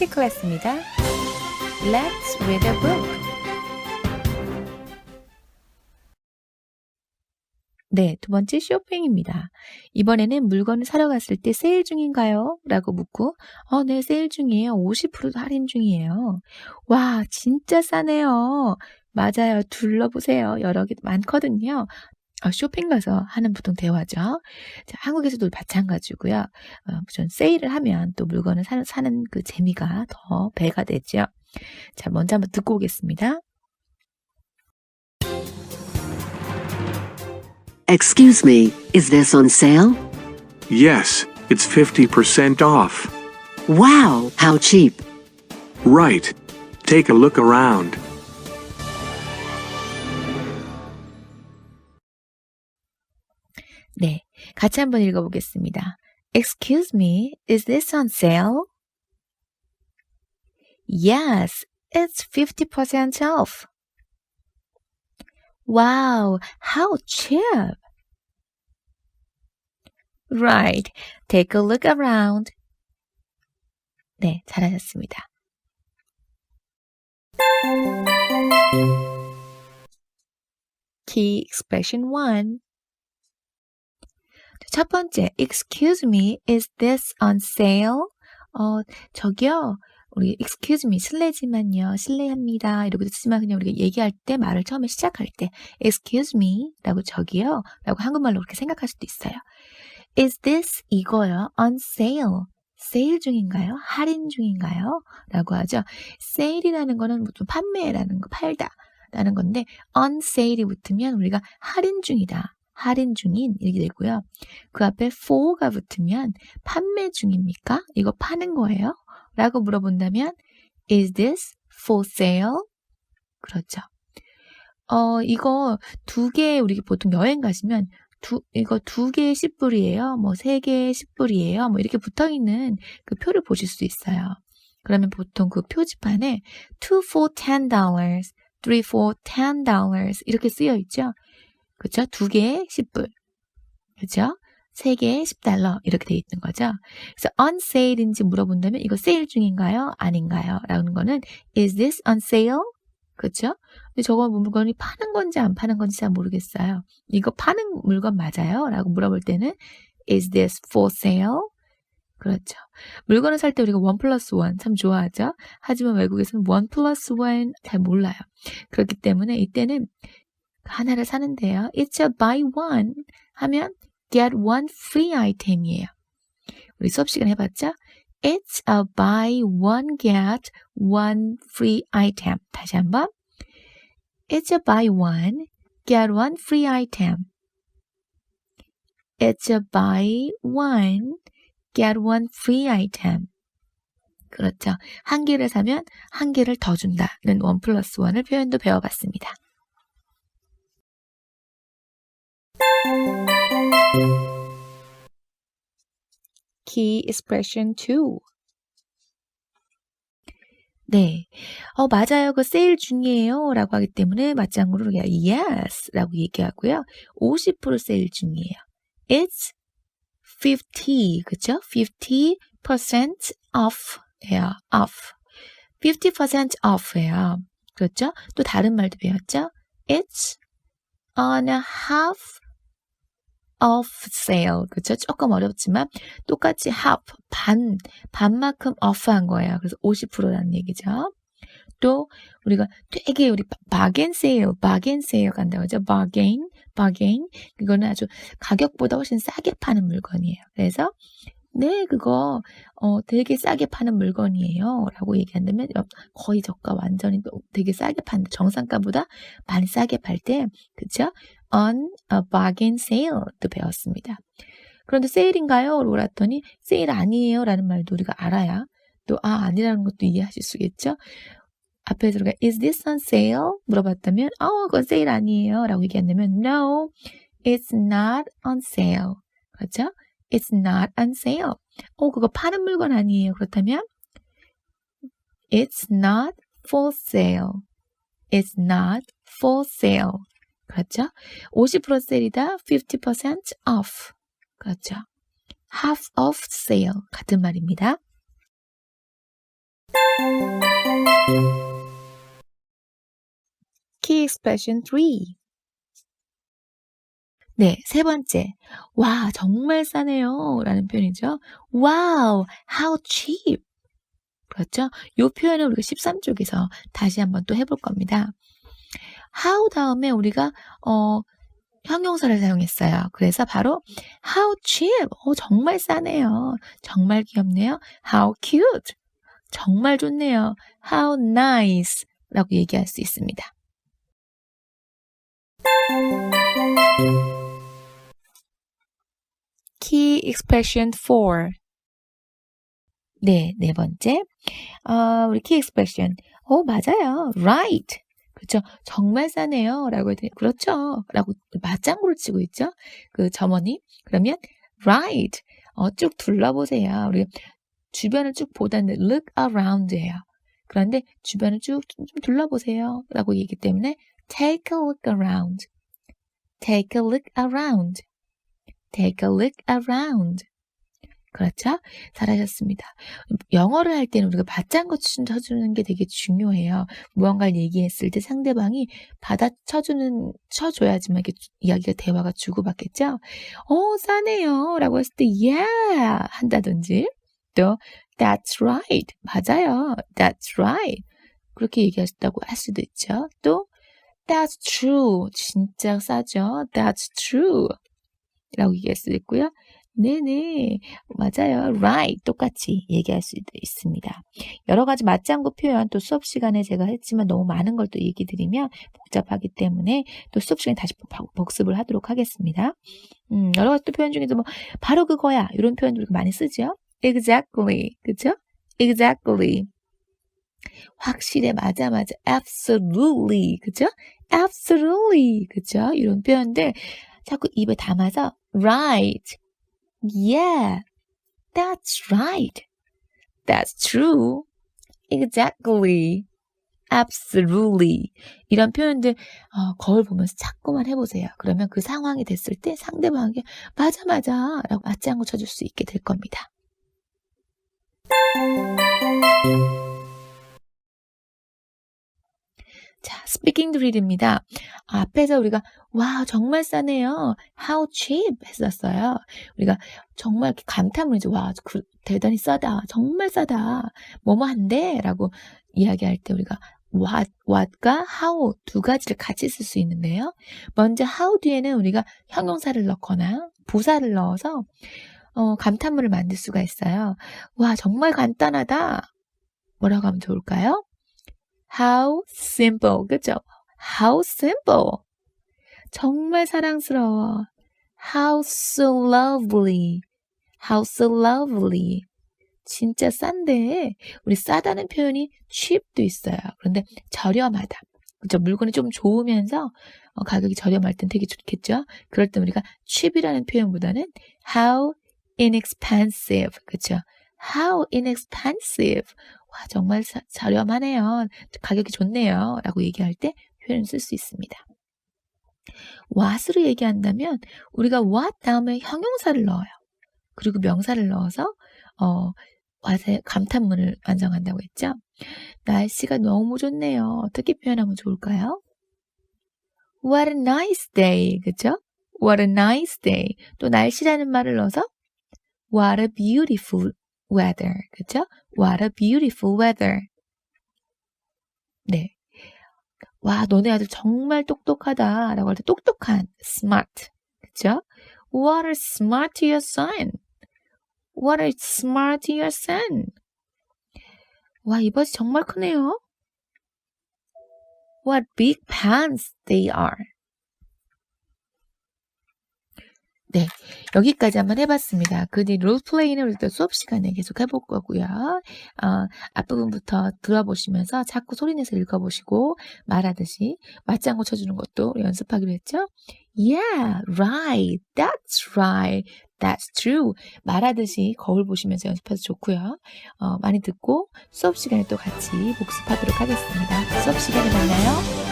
한글 클래스입니다. Let's read a book. 네, 두 번째 쇼핑입니다. 이번에는 물건을 사러 갔을 때 세일 중인가요? 라고 묻고, 어, 네, 세일 중이에요. 50% 할인 중이에요. 와, 진짜 싸네요. 맞아요. 둘러보세요. 여러 개 많거든요. 어, 쇼핑 가서 하는 보통 대화죠. 자, 한국에서도 마찬가지고요. 어, 좀 세일을 하면 또 물건을 사, 사는 그 재미가 더 배가 되죠. 자, 먼저 한번 듣고 오겠습니다. Excuse me, is this on sale? Yes, it's 50% off. Wow, how cheap. Right. Take a look around. 네, 같이 한번 읽어보겠습니다. Excuse me, is this on sale? Yes, it's 50% off. Wow, how cheap! Right, take a look around. 네, 잘하셨습니다. Key expression 1. 첫 번째, excuse me, is this on sale? 어, 저기요, 우리 excuse me, 실례지만요, 실례합니다. 이러고 쓰지만 그냥 우리가 얘기할 때 말을 처음에 시작할 때 excuse me 라고 저기요 라고 한국말로 그렇게 생각할 수도 있어요. is this 이거요, on sale. 세일 중인가요? 할인 중인가요? 라고 하죠. 세일이라는 거는 좀 판매라는 거, 팔다. 라는 건데, on sale이 붙으면 우리가 할인 중이다. 할인 중인 이렇게 되고요. 그 앞에 for가 붙으면 판매 중입니까? 이거 파는 거예요? 라고 물어본다면 is this for sale? 그렇죠. 어, 이거 두 개, 우리 보통 여행 가시면 두, 이거 두 개의 10불이에요. 뭐 세 개의 10불이에요. 뭐 이렇게 붙어 있는 그 표를 보실 수 있어요. 그러면 보통 그 표지판에 two for ten dollars, three for ten dollars 이렇게 쓰여 있죠. 그죠? 두 개에 10불. 그죠? 세 개에 10달러. 이렇게 돼 있는 거죠. 그래서 on sale인지 물어본다면 이거 세일 중인가요? 아닌가요? 라는 거는 is this on sale? 그죠? 근데 저거 물건이 파는 건지 안 파는 건지 잘 모르겠어요. 이거 파는 물건 맞아요? 라고 물어볼 때는 is this for sale? 그렇죠. 물건을 살 때 우리가 원 플러스 원 참 좋아하죠. 하지만 외국에서는 원 플러스 원 잘 몰라요. 그렇기 때문에 이때는 하나를 사는데요. It's a buy one 하면 get one free item이에요. 우리 수업 시간 해봤죠? It's a buy one get one free item. 다시 한번. It's a buy one get one free item. It's a buy one get one free item. 그렇죠. 한 개를 사면 한 개를 더 준다는 원 플러스 원을 표현도 배워봤습니다. Key expression 2. 네. 어, 맞아요. 그 세일 중이에요. 라고 하기 때문에 맞장구로 yes 라고 얘기하고요. 50% 세일 중이에요. It's 50, 그쵸? 50% off 예요. off. 50% off예요. 그렇죠? 또 다른 말도 배웠죠? It's on a half off sale. 그쵸? 조금 어렵지만 똑같이 half, 반, 반만큼 off한 거예요. 그래서 50%라는 얘기죠. 또 우리가 되게 우리 bargain sale, bargain sale 간다고 하죠. bargain, bargain. 이거는 아주 가격보다 훨씬 싸게 파는 물건이에요. 그래서 네, 그거 어 되게 싸게 파는 물건이에요. 라고 얘기한다면 거의 저가 완전히 되게 싸게 파는 정상가보다 많이 싸게 팔 때 그쵸? On a bargain sale도 배웠습니다. 그런데 세일인가요? 라고 했더니 세일 아니에요. 라는 말도 우리가 알아야 또 아, 아니라는 것도 이해하실 수 있겠죠? 앞에 들어가 is this on sale? 물어봤다면 어, 그건 세일 아니에요. 라고 얘기한다면 no, it's not on sale. 그렇죠? It's not on sale. 어, 그거 파는 물건 아니에요. 그렇다면 It's not for sale. It's not for sale. 그렇죠? 50% 세일이다. 50% off. 그렇죠? half off sale 같은 말입니다. Key expression 3. 네, 세 번째. 와, 정말 싸네요. 라는 표현이죠. Wow, how cheap. 그렇죠? 이 표현을 우리가 13쪽에서 다시 한번 또 해볼 겁니다. How 다음에 우리가, 어, 형용사를 사용했어요. 그래서 바로 how cheap. 어, 정말 싸네요. 정말 귀엽네요. how cute. 정말 좋네요. how nice. 라고 얘기할 수 있습니다. Key expression 4. 네, 네 번째. 어, 우리 key expression. 어, 맞아요. right. 그렇죠. 정말 싸네요. 라고 했더니, 그렇죠. 라고 맞장구를 치고 있죠. 그 점원이. 그러면, right. 어, 쭉 둘러보세요. 우리 주변을 쭉 보다는 look around예요. 그런데 주변을 쭉 좀 둘러보세요. 라고 얘기 때문에 take a look around. take a look around. take a look around. 그렇죠? 잘하셨습니다. 영어를 할 때는 우리가 받장구 쳐주는 게 되게 중요해요. 무언가를 얘기했을 때 상대방이 받아쳐주는, 쳐줘야지만 이렇게 이야기가, 대화가 주고받겠죠? 어, 싸네요. 라고 했을 때, yeah! 한다든지, 또, that's right. 맞아요. that's right. 그렇게 얘기하셨다고 할 수도 있죠. 또, that's true. 진짜 싸죠? that's true. 라고 얘기할 수도 있고요. 네네, 맞아요. right. 똑같이 얘기할 수도 있습니다. 여러 가지 맞장구 표현 또 수업 시간에 제가 했지만 너무 많은 걸 또 얘기 드리면 복잡하기 때문에 또 수업 시간에 다시 복- 복습을 하도록 하겠습니다. 음, 여러 가지 또 표현 중에도 뭐, 바로 그거야. 이런 표현들 많이 쓰죠? exactly. 그죠? exactly. 확실해, 맞아, 맞아. absolutely. 그죠? absolutely. 그죠? 이런 표현들 자꾸 입에 담아서 right. Yeah. That's right. That's true. Exactly. Absolutely. 이런 표현들 어, 거울 보면서 자꾸만 해보세요. 그러면 그 상황이 됐을 때 상대방에게 맞아 맞아 라고 맞장구 쳐줄 수 있게 될 겁니다. 자, 스피킹 드릴입니다. 앞에서 우리가 와 정말 싸네요. How cheap 했었어요. 우리가 정말 감탄을 이제 와 그, 대단히 싸다. 정말 싸다. 뭐뭐 한데라고 이야기할 때 우리가 what, what과 how 두 가지를 같이 쓸 수 있는데요. 먼저 how 뒤에는 우리가 형용사를 넣거나 부사를 넣어서 어, 감탄문을 만들 수가 있어요. 와 정말 간단하다. 뭐라고 하면 좋을까요? How simple. 그죠? How simple. 정말 사랑스러워. How so lovely. How so lovely. 진짜 싼데 우리 싸다는 표현이 cheap도 있어요. 그런데 저렴하다. 그죠? 물건이 좀 좋으면서 어, 가격이 저렴할 땐 되게 좋겠죠? 그럴 때 우리가 cheap이라는 표현보다는 how inexpensive. 그죠? How inexpensive. 와, 정말 사- 저렴하네요. 가격이 좋네요. 라고 얘기할 때 표현을 쓸 수 있습니다. what으로 얘기한다면 우리가 what 다음에 형용사를 넣어요. 그리고 명사를 넣어서 어, what의 감탄문을 완성한다고 했죠. 날씨가 너무 좋네요. 어떻게 표현하면 좋을까요? What a nice day. 그죠? What a nice day. 또 날씨라는 말을 넣어서 What a beautiful weather. 그죠? What a beautiful weather. 네. 와, 너네 아들 정말 똑똑하다. 라고 할 때 똑똑한, smart. 그죠? What a smart your son. What a smart your son. 와, 이 버스 정말 크네요. What big pants they are. 네, 여기까지 한번 해봤습니다. 그 뒤 롤플레이는 우리 또 수업 시간에 계속 해볼 거고요. 어, 앞부분부터 들어보시면서 자꾸 소리내서 읽어보시고 말하듯이 맞장구 쳐주는 것도 연습하기로 했죠. Yeah, right. That's right. That's true. 말하듯이 거울 보시면서 연습해도 좋고요. 어, 많이 듣고 수업 시간에 또 같이 복습하도록 하겠습니다. 수업 시간에 만나요.